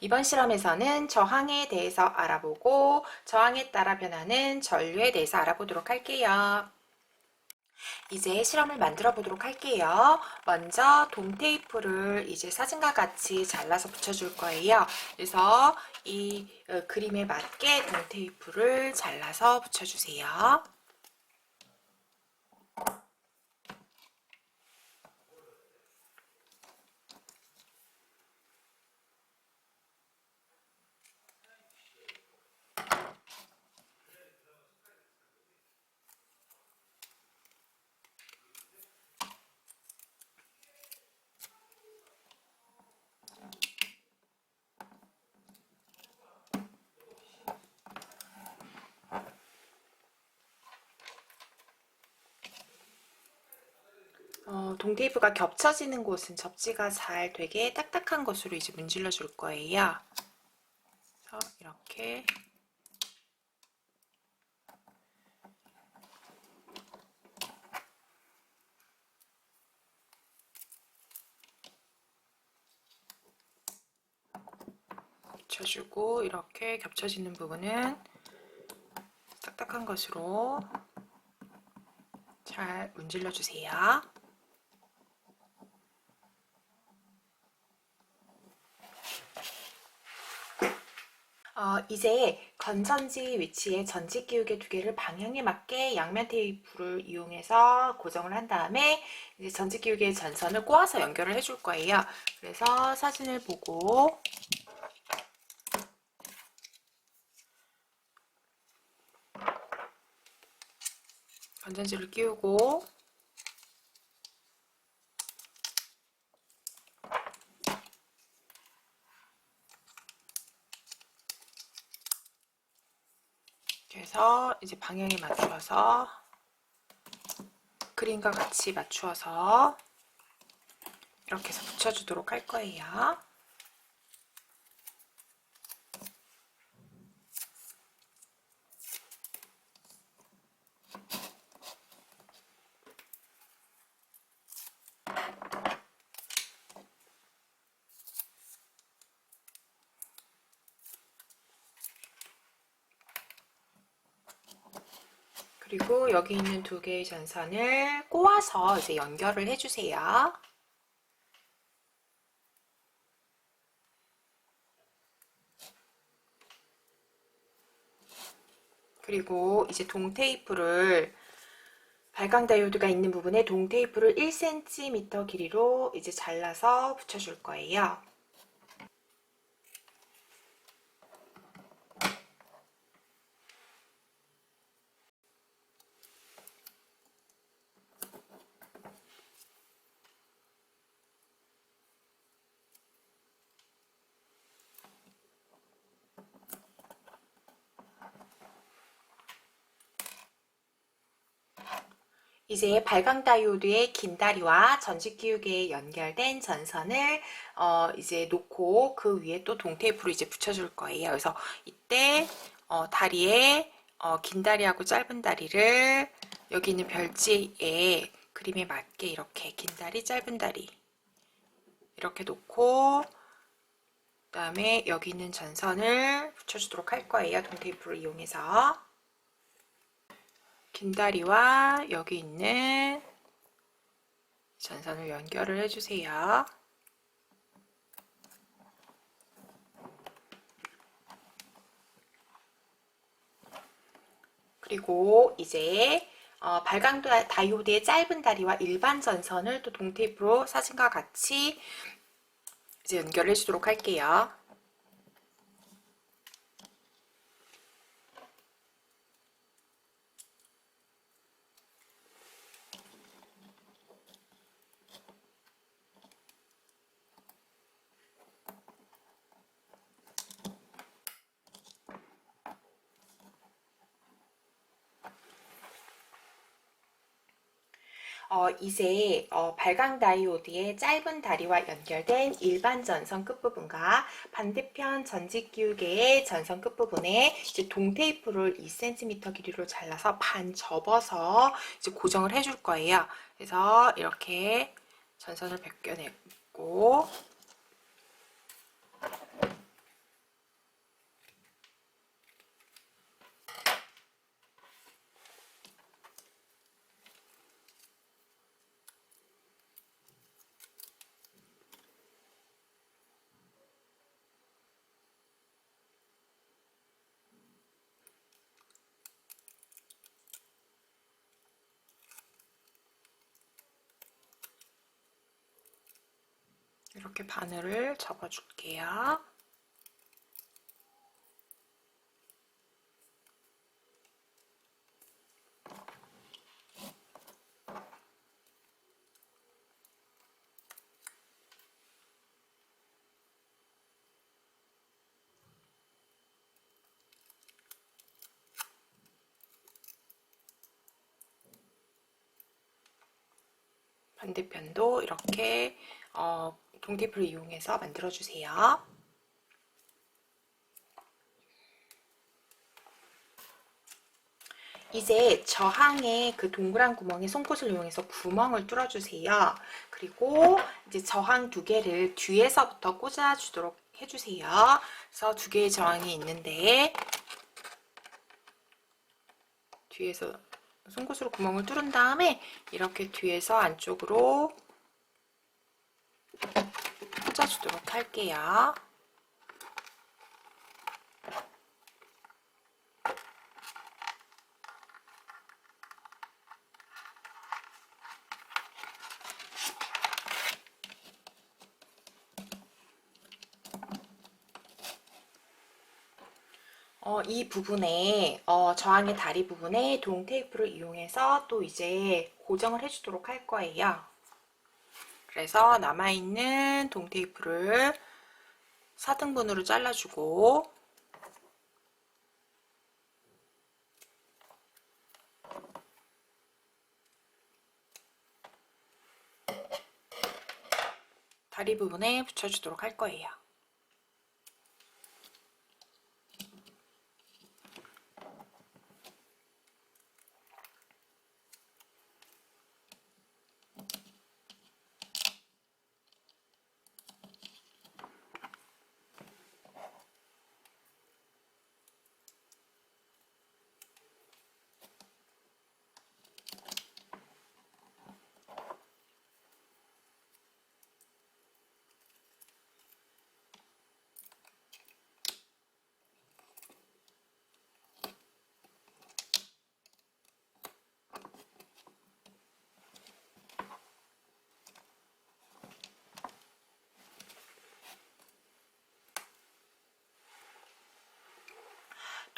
이번 실험에서는 저항에 대해서 알아보고 저항에 따라 변하는 전류에 대해서 알아보도록 할게요. 이제 실험을 만들어 보도록 할게요. 먼저 돔 테이프를 이제 사진과 같이 잘라서 붙여줄 거예요. 그래서 이 어, 그림에 맞게 돔 테이프를 잘라서 붙여주세요. 어, 동테이프가 겹쳐지는 곳은 접지가 잘 되게 딱딱한 것으로 이제 문질러 줄 거예요. 그래서 이렇게 붙여주고 이렇게 겹쳐지는 부분은 딱딱한 것으로 잘 문질러 주세요. 어, 이제 건전지 위치에 전지 기울기 두 개를 방향에 맞게 양면 테이프를 이용해서 고정을 한 다음에 이제 전지 기울기의 전선을 꼬아서 연결을 해줄 거예요. 그래서 사진을 보고 건전지를 끼우고 그래서 이제 방향에 맞추어서 그림과 같이 맞추어서 이렇게 해서 붙여주도록 할 거예요. 그리고 여기 있는 두 개의 전선을 꼬아서 이제 연결을 해주세요. 그리고 이제 동 테이프를 발광 다이오드가 있는 부분에 동 테이프를 1cm 길이로 이제 잘라서 붙여줄 거예요. 이제 발광 다이오드의 긴 다리와 전지 기울기에 연결된 전선을 어 이제 놓고 그 위에 또 동테이프로 이제 붙여줄 거예요. 그래서 이때 어 다리에 어 긴 다리하고 짧은 다리를 여기 있는 별지에 그림에 맞게 이렇게 긴 다리, 짧은 다리 이렇게 놓고 그 다음에 여기 있는 전선을 붙여주도록 할 거예요. 동테이프를 이용해서. 긴 다리와 여기 있는 전선을 연결을 해주세요. 그리고 이제 어, 발광 다이오드의 짧은 다리와 일반 전선을 또 동테이프로 사진과 같이 이제 연결해 주도록 할게요. 어, 이제 어, 발광 다이오드의 짧은 다리와 연결된 일반 전선 끝부분과 반대편 전지 기울개의 전선 끝부분에 이제 동 테이프를 2cm 길이로 잘라서 반 접어서 이제 고정을 해줄 거예요. 그래서 이렇게 전선을 벗겨내고 이렇게 바늘을 접어줄게요. 반대편도 이렇게 어, 동테이프를 이용해서 만들어주세요. 이제 저항의 그 동그란 구멍에 송곳을 이용해서 구멍을 뚫어주세요. 그리고 이제 저항 두 개를 뒤에서부터 꽂아주도록 해주세요. 그래서 두 개의 저항이 있는데 뒤에서 송곳으로 구멍을 뚫은 다음에 이렇게 뒤에서 안쪽으로 꽂아주도록 할게요. 어, 이 부분에 어, 저항의 다리 부분에 동 테이프를 이용해서 또 이제 고정을 해주도록 할 거예요. 그래서 남아있는 동 테이프를 4등분으로 잘라주고 다리 부분에 붙여주도록 할 거예요.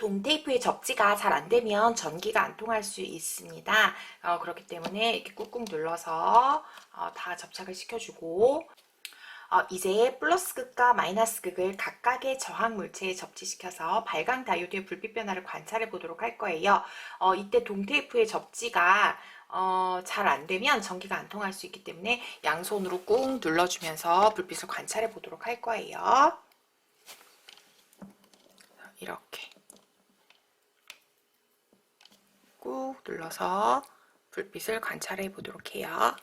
돔 테이프의 접지가 잘 안되면 전기가 안 통할 수 있습니다. 어, 그렇기 때문에 이렇게 꾹꾹 눌러서 어, 다 접착을 시켜주고 어, 이제 플러스 극과 마이너스 극을 각각의 저항 물체에 접지시켜서 발광 다이오드의 불빛 변화를 관찰해 보도록 할 거예요. 어, 이때 동테이프의 접지가 어, 잘 안되면 전기가 안 통할 수 있기 때문에 양손으로 꾹 눌러주면서 불빛을 관찰해 보도록 할 거예요. 이렇게 꾹 눌러서 불빛을 관찰해 보도록 해요.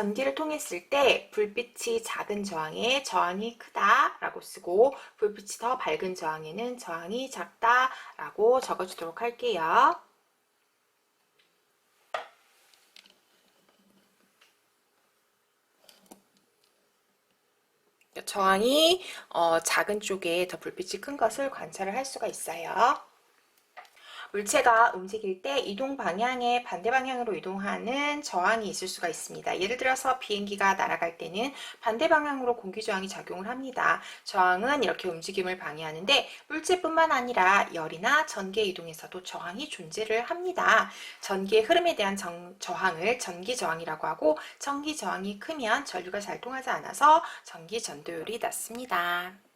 전기를 통했을 때 불빛이 작은 저항에 저항이 크다라고 쓰고 불빛이 더 밝은 저항에는 저항이 작다라고 적어주도록 할게요. 저항이 어, 작은 쪽에 더 불빛이 큰 것을 관찰을 할 수가 있어요. 물체가 움직일 때 이동 방향의 반대 방향으로 이동하는 저항이 있을 수가 있습니다. 예를 들어서 비행기가 날아갈 때는 반대 방향으로 공기 저항이 작용을 합니다. 저항은 이렇게 움직임을 방해하는데 물체뿐만 아니라 열이나 전기의 이동에서도 저항이 존재를 합니다. 전기의 흐름에 대한 정, 저항을 전기 저항이라고 하고 전기 저항이 크면 전류가 잘 통하지 않아서 전기 전도율이 낮습니다.